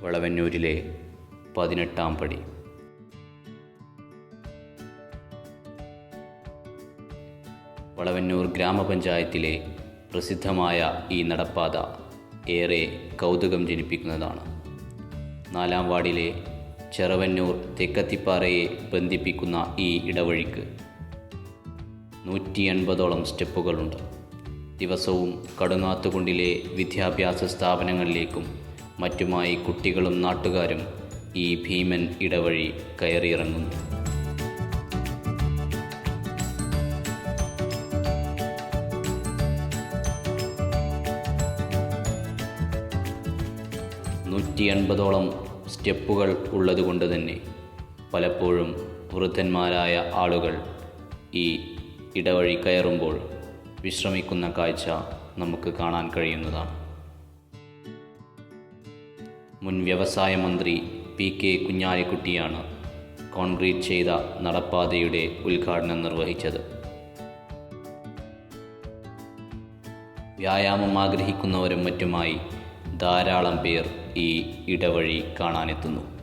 വളവന്നൂരിലെ പതിനെട്ടാം പടി. വളവന്നൂർ ഗ്രാമപഞ്ചായത്തിലെ പ്രസിദ്ധമായ ഈ നടപ്പാത ഏറെ കൗതുകം ജനിപ്പിക്കുന്നതാണ്. നാലാം വാർഡിലെ ചെറവന്നൂർ തെക്കത്തിപ്പാറയെ ബന്ധിപ്പിക്കുന്ന ഈ ഇടവഴിക്ക് നൂറ്റി എൺപതോളം സ്റ്റെപ്പുകളുണ്ട്. ദിവസവും കടുങ്ങാത്തുകൊണ്ടിലെ വിദ്യാഭ്യാസ സ്ഥാപനങ്ങളിലേക്കും മറ്റുമായി കുട്ടികളും നാട്ടുകാരും ഈ ഭീമൻ ഇടവഴി കയറിയിറങ്ങുന്നു. നൂറ്റി എൺപതോളം സ്റ്റെപ്പുകൾ ഉള്ളതുകൊണ്ട് തന്നെ പലപ്പോഴും വൃദ്ധന്മാരായ ആളുകൾ ഈ ഇടവഴി കയറുമ്പോൾ വിശ്രമിക്കുന്ന കാഴ്ച നമുക്ക് കാണാൻ കഴിയുന്നതാണ്. മുൻ വ്യവസായ മന്ത്രി പി കെ കുഞ്ഞാലിക്കുട്ടിയാണ് കോൺക്രീറ്റ് ചെയ്ത നടപ്പാതയുടെ ഉദ്ഘാടനം നിർവഹിച്ചത്. വ്യായാമം ആഗ്രഹിക്കുന്നവരും മറ്റുമായി ധാരാളം പേർ ഈ ഇടവഴി കാണാനെത്തുന്നു.